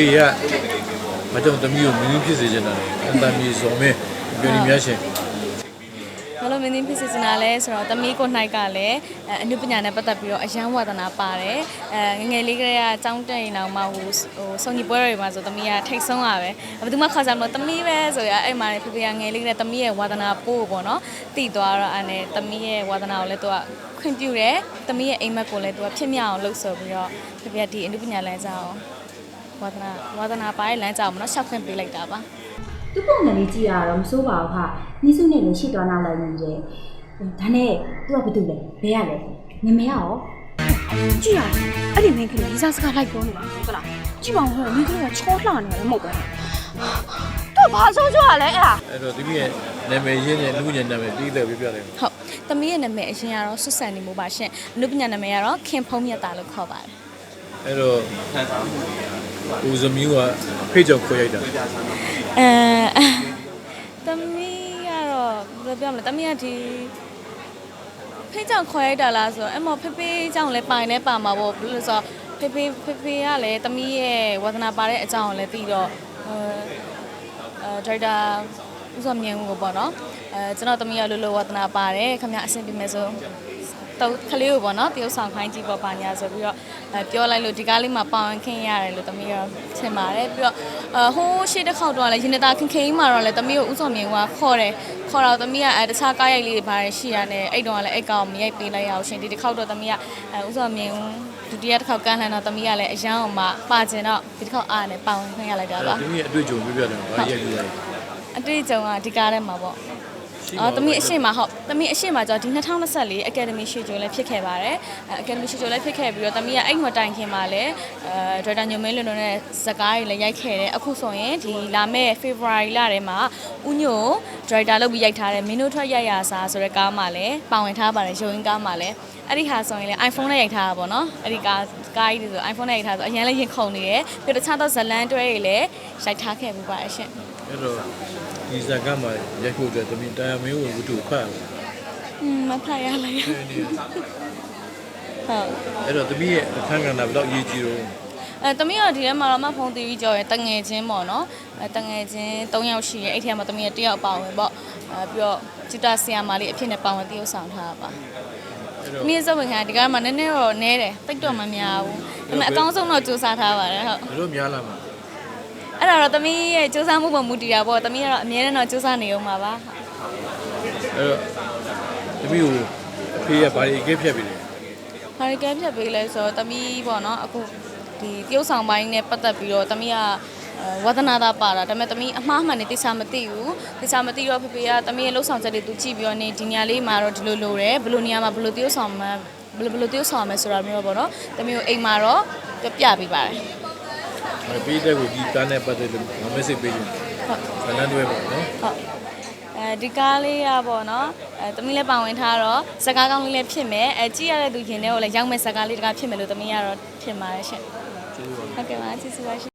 ဖေကမကြောင့်သမီးကိုမင်းကြီးဖြစ်စေချင်တာလေအတန်မြေစုံမဲပြောနေများရှင်ဘာလို့မင်းသမီးဖြစ်စေချင်တာလဲဆိုတော့သမီးကို၌ကလည်းအဲအနုပညာနဲ့ပတ်သက်ပြီးတော့အယံဝါသနာပါတယ်အဲငယ်ငယ်လေးကလေးကအကြောင်းတက်ရင်တော့မှဟိုဟိုစုံညီပွဲတွေမှာဆိုသမီးကထိတ်ဆုံးရပဲဘယ်သူမှခေါ်ကြမလို့သမီးပဲဆိုရအဲ့မှာလေဖေဖေကငယ်လေးကလေးသမီးရဲ့ဝါသနာပို့ပေါ့နော်တည်သွားတော့အဲ့နဲ့သမီးရဲ့ဝါသနာကိုလည်းသူကခွင့်ပြုတယ်သမီးရဲ့အိမ်မက်ကိုလည်းသူကဖြစ်မြောက်အောင်လုပ်ဆိုပြီးတော့ဖေဖေကဒီအနုပညာလမ်းကြောင်း ဝါသနာဝါသနာပါရဲ့လမ်းကြောင်းမနော်ရှောက်ခွင့်ပေးလိုက်တာပါသူ့ပုံစံလေးကြည့်ရတော့မစိုးပါဘူးဟာနီးစုနဲ့လည်းရှစ်သွားနာလိုက်နေတယ်ဒါနဲ့သူကဘာတူလဲဘယ်ရလဲငမေရရောကြည့်ရအဲ့ဒီမင်းကလေးဒီစားစကားလိုက်ပြောနေတာဟုတ်လားကြည့်ပါဦးဟဲ့မင်းကလေးကချောလှနေတယ်မဟုတ်ပဲတော့ဘာဆိုးကြရလဲအဲ့ဒါအဲ့တော့သမီးရဲ့နာမည်ရင်းနဲ့လူညံနာမည်ပြီးတယ်ပြပြတယ်ဟုတ်။သမီးရဲ့နာမည်အရင်ကတော့ဆွတ်ဆန်နေမှုပါရှင်။အနုပညာနာမည်ကတော့ခင်ဖုံးမြတ်တာလို့ခေါ်ပါတယ်အဲ့တော့ ဦးသမီးကဖေးကြောင့်ခေါ်ရိုက်တာ။အဲသမီးကတော့ဘယ်လိုပြောမလဲ။သမီးကဒီဖေးကြောင့်ခေါ်ရိုက်တာလားဆိုတော့အမေဖေးဖေးကြောင့်လည်းပိုင်နေပါမှာပေါ့ဘယ်လိုလဲဆိုတော့ဖေးဖေးဖေးဖေးကလည်းသမီးရဲ့ဝါသနာပါတဲ့အကြောင်းကိုလည်းသိတော့အဲအဲဒရိုက်တာဥစ္စာမြင်ကိုပေါ့နော်အဲကျွန်တော်သမီးကလိုလိုဝါသနာပါတယ်ခင်ဗျအဆင်ပြေမယ်ဆို တော့ကလေးကိုပေါ့နော်တရုပ်ဆောင်ခိုင်းကြည့်ပေါ့ပါညာဆိုပြီးတော့အဲပြောလိုက်လို့ဒီကားလေးမှာပါဝင်ခင်းရတယ်လို့တမီးရောထင်ပါတယ်ပြီးတော့အဟိုးရှေ့တစ်ခေါက်တော့လည်းရင်နတာခင်ခင်မှာတော့လည်းတမီးကိုဥဆောင်မြင်ကခေါ်တယ်ခေါ်တော့တမီးကအဲတခြားကားရိုက်လေးတွေပါတယ်ရှိရတယ်အဲ့တော့လည်းအဲ့ကောင်မရိုက်ပေးလိုက်ရအောင်ရှင်ဒီတစ်ခေါက်တော့တမီးကအဲဥဆောင်မြင်ဒုတိယတစ်ခေါက်ကန်းလှန်တော့တမီးကလည်းအရန်အောင်မှပါကျင်တော့ဒီတစ်ခေါက်အားနဲ့ပါဝင်ခင်းရလိုက်တာအဲ့ပါတော့သမီးရဲ့အတွေ့အကြုံပြပြတယ်ဘာရိုက်ပြီးလဲအတွေ့အကြုံကဒီကားထဲမှာပေါ့ အော်သမီးအရှိမဟုတ်သမီးအရှိမကြောဒီ2024 Academy ရှေ့ကျော်လည်းဖြစ်ခဲ့ပါတယ်အဲ Academy ရှေ့ကျော်လည်းဖြစ်ခဲ့ပြီးတော့သမီးကအဲ့မတိုင်ခင်မှာလည်းအဲဒရိုက်တာညိုမင်းလွန်လွန်နဲ့ဇာတ်ကားတွေလည်းရိုက်ခဲ့တယ်အခုဆိုရင်ဒီလာမယ့် February လထဲမှာဦးညိုဒရိုက်တာလုပ်ပြီးရိုက်ထားတဲ့မင်းတို့ထွက်ရိုက်ရစာဆိုတဲ့ကားမှာလည်းပါဝင်ထားပါတယ်ရုံရင်းကားမှာလည်းအဲ့ဒီဟာဆိုရင်လည်း iPhone နဲ့ရိုက်ထားတာပေါ့နော်အဲ့ဒီကားကားကြီးတွေဆို iPhone နဲ့ရိုက်ထားဆိုအရင်လည်းရင်ခုန်နေတယ်ပြီးတော့တခြားသောဇလန်တွဲတွေလည်းရိုက်ထားခဲ့ပူပါတယ်ရှင်အဲ့တော့ ဒီဇာတ်ကမှရိုက်ဖို့အတွက်သမီးတာယာမင်းကိုဝတ္ထုဖတ်ရอืมမဖတ်ရလိုက်ရတယ်ဟုတ်အဲ့တော့သမီးရဲ့အခန်းကဏ္ဍဘယ်တော့ရေးကြည့်တော့အဲတမီးကဒီထဲမှာတော့မဖုန်းတီဗီကြော်ရယ်တငယ်ချင်းပေါ့နော်အဲတငယ်ချင်း၃ယောက်ရှိရယ်အဲ့ထဲမှာတမီးကတစ်ယောက်ပါဝင်ပေါ့အဲပြီးတော့ကျူတာဆီယာမာလေးအဖြစ်နဲ့ပါဝင်တရုပ်ဆောင်ထားတာပါအဲ့တတော့မီးရဲ့စုပ်ဝင်ခံဒီကမှာနည်းနည်းတော့နဲတယ်တိတ်တော့မများဘူးဒါပေမဲ့အကောင်းဆုံးတော့စူးစမ်းထားပါတယ်ဟုတ်ဘယ်လိုများလာမှာ အဲ့ဒါတော့တမီးရဲ့စူးစမ်းမှုပေါ်မူတည်တာပေါ့တမီးကတော့အမြဲတမ်းတော့စူးစမ်းနေအောင်ပါပါအဲ့တော့သမီးကိုအဖေကဘာတွေအကဲဖြတ်ပြီးလဲဟာရီကန်ပြတ်ပေးလဲဆိုတော့တမီးပေါ့နော်အခုဒီတရုပ်ဆောင်ပိုင်းနဲ့ပတ်သက်ပြီးတော့တမီးကအဲဝါသနာသာပါတာဒါပေမဲ့တမီးအမှားမှန်နေတိကျမသိဘူးတိကျမသိတော့ဖေဖေကတမီးရဲ့လှုပ်ဆောင်ချက်တွေသူကြည့်ပြီးတော့နေဒီနေရာလေးမှာတော့ဒီလိုလိုတယ်ဘယ်လိုနေရာမှာဘယ်လိုတရုပ်ဆောင်မှဘယ်လိုဘယ်လိုတရုပ်ဆောင်မယ်ဆိုတာမျိုးပေါ့နော်တမီးကိုအိမ်မှာတော့ပြပြပေးပါတယ်။အဲ့ ပြီးတဲ့ကိုဒီကားနဲ့ပတ်သက်လို့မမက်ဆေ့ပေးရင်ဟုတ်ဆန္ဒတွဲပေါ့နော်ဟုတ်အဲဒီကားလေးရပေါ့နော်အဲတမီးလည်းပါဝင်ထားတော့စကားကောင်းလေးလည်းဖြစ်မယ်အဲကြည့်ရတဲ့သူရင်တွေကိုလည်းရောက်မဲ့စကားလေးတကားဖြစ်မယ်လို့တမီးကတော့ထင်ပါတယ်ရှင်။ကျေးဇူးပါဟုတ်ကဲ့ပါကျေးဇူးပါရှင်